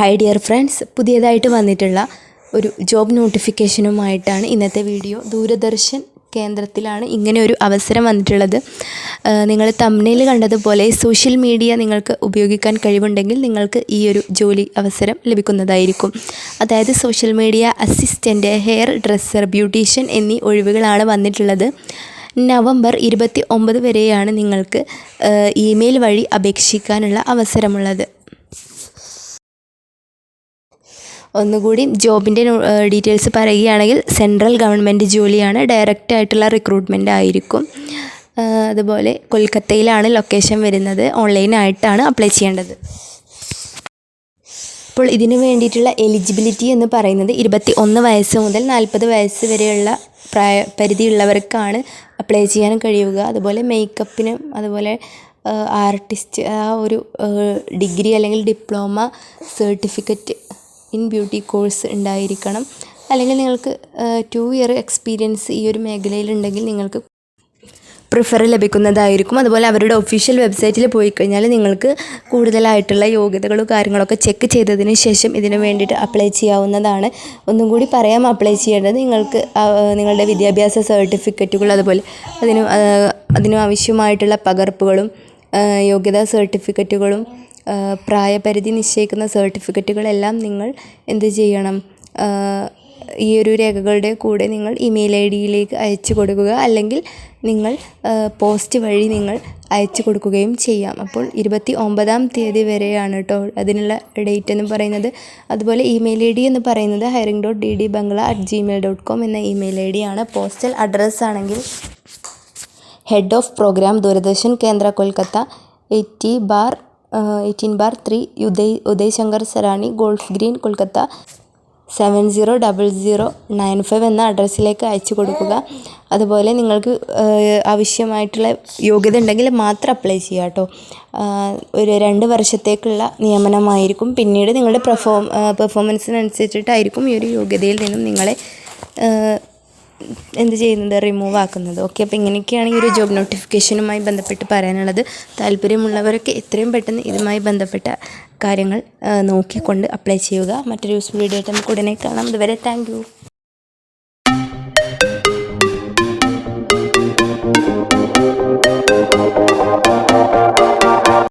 Hi dear friends പുതിയതായിട്ട് വന്നിട്ടുള്ള ഒരു ജോബ് നോട്ടിഫിക്കേഷനുമായിട്ടാണ് ഇന്നത്തെ വീഡിയോ ദൂരദർശൻ കേന്ദ്രത്തിലാണ് ഇങ്ങനെ ഒരു അവസരം വന്നിട്ടുള്ളത്. നിങ്ങൾ തമ്മിൽ കണ്ടതുപോലെ സോഷ്യൽ മീഡിയ നിങ്ങൾക്ക് ഉപയോഗിക്കാൻ കഴിവുണ്ടെങ്കിൽ നിങ്ങൾക്ക് ഈ ഒരു ജോലി അവസരം ലഭിക്കുന്നതായിരിക്കും. അതായത് social media assistant hairdresser beautician എന്നീ ഒഴിവുകളാണ് വന്നിട്ടുള്ളത്. നവംബർ ഇരുപത്തി ഒമ്പത് വരെയാണ് നിങ്ങൾക്ക് ഇമെയിൽ വഴി അപേക്ഷിക്കാനുള്ള അവസരമുള്ളത്. ഒന്നുകൂടി ജോബിന്റെ ഡീറ്റെയിൽസ് പറയുകയാണെങ്കിൽ സെൻട്രൽ ഗവൺമെന്റ് ജോലിയാണ് ഡയറക്റ്റ് ആയിട്ടുള്ള റിക്രൂട്ട്മെന്റ് ആയിരിക്കും. അതുപോലെ കൊൽക്കത്തയിലാണ് ലൊക്കേഷൻ വരുന്നത്. ഓൺലൈനായിട്ടാണ് അപ്ലൈ ചെയ്യേണ്ടത്. അപ്പോൾ ഇതിനു വേണ്ടിയിട്ടുള്ള എലിജിബിലിറ്റി എന്ന് പറയുന്നത് ഇരുപത്തി ഒന്ന് വയസ്സ് മുതൽ നാൽപ്പത് വയസ്സ് വരെയുള്ള പ്രായ പരിധിയുള്ളവർക്കാണ് അപ്ലൈ ചെയ്യാൻ കഴിയുക. അതുപോലെ മേക്കപ്പിനും അതുപോലെ ആർട്ടിസ്റ്റ് ആ ഒരു ഡിഗ്രി അല്ലെങ്കിൽ diploma certificate in beauty course ഉണ്ടായിരിക്കണം. അല്ലെങ്കിൽ നിങ്ങൾക്ക് ടു ഇയർ എക്സ്പീരിയൻസ് ഈ ഒരു മേഖലയിലുണ്ടെങ്കിൽ നിങ്ങൾക്ക് പ്രിഫർ ലഭിക്കുന്നതായിരിക്കും. അതുപോലെ അവരുടെ ഒഫീഷ്യൽ വെബ്സൈറ്റിൽ പോയി കഴിഞ്ഞാൽ നിങ്ങൾക്ക് കൂടുതലായിട്ടുള്ള യോഗ്യതകളും കാര്യങ്ങളൊക്കെ ചെക്ക് ചെയ്തതിന് ശേഷം ഇതിനു വേണ്ടിയിട്ട് അപ്ലൈ ചെയ്യാവുന്നതാണ്. ഒന്നും കൂടി പറയാം അപ്ലൈ ചെയ്യേണ്ടത് നിങ്ങൾക്ക് നിങ്ങളുടെ വിദ്യാഭ്യാസ സർട്ടിഫിക്കറ്റുകൾ അതുപോലെ അതിന് അതിനു ആവശ്യമായിട്ടുള്ള പകർപ്പുകളും യോഗ്യതാ സർട്ടിഫിക്കറ്റുകളും പ്രായപരിധി നിശ്ചയിക്കുന്ന സർട്ടിഫിക്കറ്റുകളെല്ലാം നിങ്ങൾ എന്ത് ചെയ്യണം? ഈ ഒരു രേഖകളുടെ കൂടെ നിങ്ങൾ ഇമെയിൽ ഐ ഡിയിലേക്ക് അയച്ചു കൊടുക്കുക അല്ലെങ്കിൽ നിങ്ങൾ പോസ്റ്റ് വഴി നിങ്ങൾ അയച്ചു കൊടുക്കുകയും ചെയ്യാം. അപ്പോൾ ഇരുപത്തി ഒമ്പതാം തീയതി വരെയാണ് കേട്ടോ അതിനുള്ള ഡേറ്റ് എന്ന് പറയുന്നത്. അതുപോലെ ഇമെയിൽ ഐ ഡി എന്ന് പറയുന്നത് hiring dot D D Bangla at Gmail dot com എന്ന ഇമെയിൽ ഐ ഡി ആണ്. പോസ്റ്റൽ അഡ്രസ്സ് ആണെങ്കിൽ head of programme Doordarshan Kendra Kolkata eighty bar eighteen bar three Uday Uday Shankar Sarani golf green Kolkata seven zero double zero nine five എന്ന അഡ്രസ്സിലേക്ക് അയച്ചു കൊടുക്കുക. അതുപോലെ നിങ്ങൾക്ക് ആവശ്യമായിട്ടുള്ള യോഗ്യത ഉണ്ടെങ്കിൽ മാത്രം അപ്ലൈ ചെയ്യുക കേട്ടോ. ഒരു രണ്ട് വർഷത്തേക്കുള്ള നിയമനമായിരിക്കും. പിന്നീട് നിങ്ങളുടെ പെർഫോം പെർഫോമൻസിനനുസരിച്ചിട്ടായിരിക്കും ഈ ഒരു യോഗ്യതയിൽ നിന്നും നിങ്ങളെ എന്ത് ചെയ്യുന്നത്? റിമൂവ് ആക്കുന്നത്. ഓക്കെ അപ്പോൾ ഇങ്ങനെയൊക്കെയാണ് ഈ ഒരു ജോബ് നോട്ടിഫിക്കേഷനുമായി ബന്ധപ്പെട്ട് പറയാനുള്ളത്. താല്പര്യമുള്ളവരൊക്കെ എത്രയും പെട്ടെന്ന് ഇതുമായി ബന്ധപ്പെട്ട കാര്യങ്ങൾ നോക്കിക്കൊണ്ട് അപ്ലൈ ചെയ്യുക. മറ്റൊരു യൂസ്ഫുൾ വീഡിയോ ആയിട്ട് നമുക്ക് ഉടനെ കാണാം. ഇതുവരെ താങ്ക്